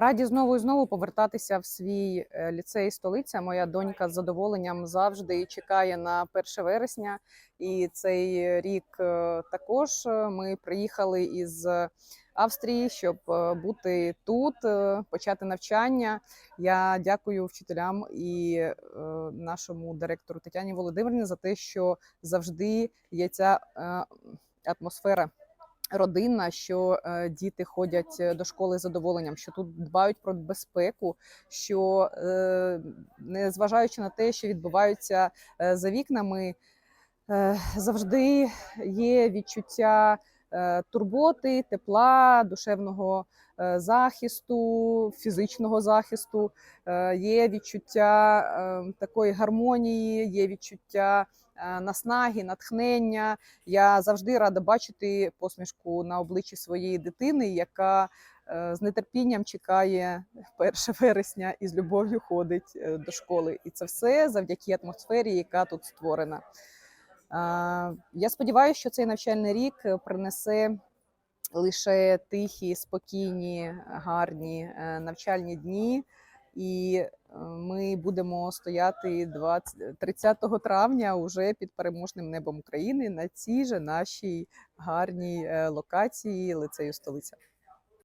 Раді знову і знову повертатися в свій е, ліцей столиця. Моя донька з задоволенням завжди чекає на 1 вересня. І цей рік е, також е, ми приїхали із Австрії, щоб бути тут, почати навчання. Я дякую вчителям і нашому директору Тетяні Володимирівні за те, що завжди є ця атмосфера родинна, що е, діти ходять е, до школи з задоволенням, що тут дбають про безпеку, що е, незважаючи на те, що відбуваються за вікнами, завжди є відчуття турботи, тепла, душевного е, захисту, фізичного захисту, е, є відчуття е, такої гармонії, є відчуття е, наснаги, натхнення. Я завжди рада бачити посмішку на обличчі своєї дитини, яка е, з нетерпінням чекає 1 вересня і з любов'ю ходить е, до школи. І це все завдяки атмосфері, яка тут створена. Я сподіваюся, що цей навчальний рік е, принесе лише тихі, спокійні, гарні е, навчальні дні. І е, ми будемо стояти 20, 30 травня уже під переможним небом України на цій же нашій гарній локації лицею столиця.